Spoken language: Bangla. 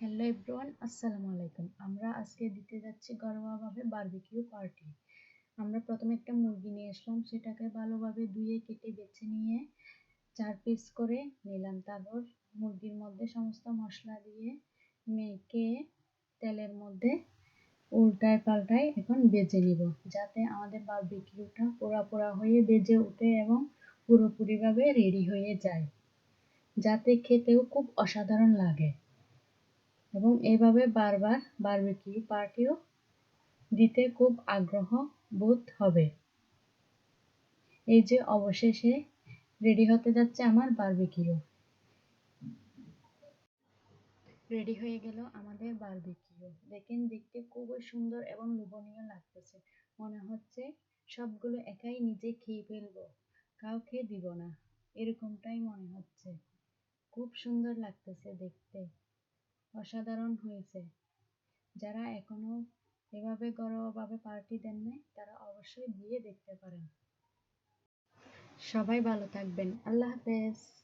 হ্যালো এভরিওয়ান আসসালামু আলাইকুম আমরা আজকে দিতে যাচ্ছি ঘরোয়াভাবে বারবিকিউ পার্টি আমরা প্রথমে একটা মুরগি নিয়ে আসলাম, সেটাকে ভালোভাবে ধুয়ে, কেটে, বেছে নিয়ে চার পিস করে নিলাম। তারপর মুরগির মধ্যে সমস্ত মশলা দিয়ে মেখে তেলের মধ্যে উল্টায় পাল্টায় এখন বেজে নিব, যাতে আমাদের বারবিকিউটা পোড়া পোড়া হয়ে বেজে উঠে এবং পুরোপুরিভাবে রেডি হয়ে যায়। যাতে খেতেও খুব অসাধারণ লাগে। এবং এভাবে বারবার বারবিকিউ পার্টিও দিতে খুব আগ্রহ বোধ হবে। এই যে অবশেষে রেডি হতে যাচ্ছে আমার বারবিকিউ রেডি হয়ে গেল আমাদের বারবিকিউ দেখেন, দেখতে খুবই সুন্দর এবং লোভনীয় লাগতেছে। মনে হচ্ছে সবগুলো একাই নিজে খেয়ে ফেলব, কাউকে দিব না। এরকমটাই মনে হচ্ছে। খুব সুন্দর লাগতেছে দেখতে। অসাধারণ হয়েছে। যারা এখনও এভাবে ঘরোয়াভাবে পার্টি দেন নাই, তারা অবশ্যই দিয়ে দেখতে পারেন। সবাই ভালো থাকবেন। আল্লাহ হাফেজ।